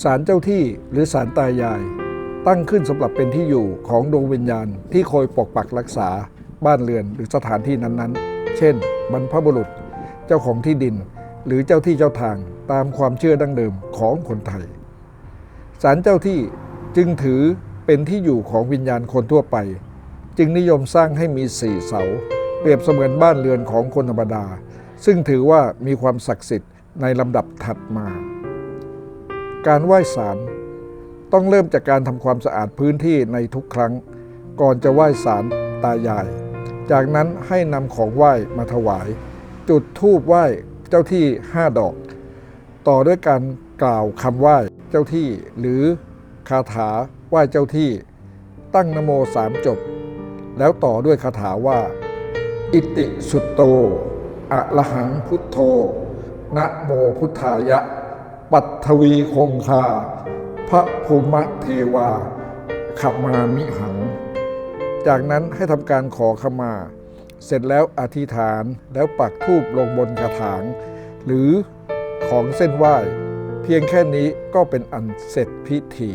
ศาลเจ้าที่หรือศาลตายาย ตั้งขึ้นสำหรับเป็นที่อยู่ของดวงวิญญาณที่คอยปกปักรักษาบ้านเรือนหรือสถานที่นั้นๆ เช่น บรรพบุรุษ เจ้าของที่ดิน หรือเจ้าที่เจ้าทางตามความเชื่อดั้งเดิมของคนไทยศาลเจ้าที่จึงถือเป็นที่อยู่ของวิญญาณคนทั่วไป จึงนิยมสร้างให้มีสี่เสา เปรียบเสมือนบ้านเรือนของคนธรรมดา ซึ่งถือว่ามีความศักดิ์สิทธิ์ในลำดับถัดมา การไหว้ศาลต้องเริ่มจากการทำความสะอาดพื้นที่ในทุกครั้ง ก่อนจะไหว้ศาลตายาย จากนั้นให้นำของไหว้มาถวาย จุดธูปไหว้เจ้าที่ห้าดอก ต่อด้วยการกล่าวคำไหว้เจ้าที่ หรือคาถาไหว้เจ้าที่ ตั้งนโมสามจบ แล้วต่อด้วยคาถาว่า อิติสุตโตอะระหังพุทโธนะโมพุทธายะ ปัทวีคงคา พระภูมะเทวาขมามิหัง จากนั้นให้ทำการขอขมา เสร็จแล้วอธิษฐานแล้วปักธูปลงบนกระถาง หรือของเส้นไหว้ เพียงแค่นี้ก็เป็นอันเสร็จพิธี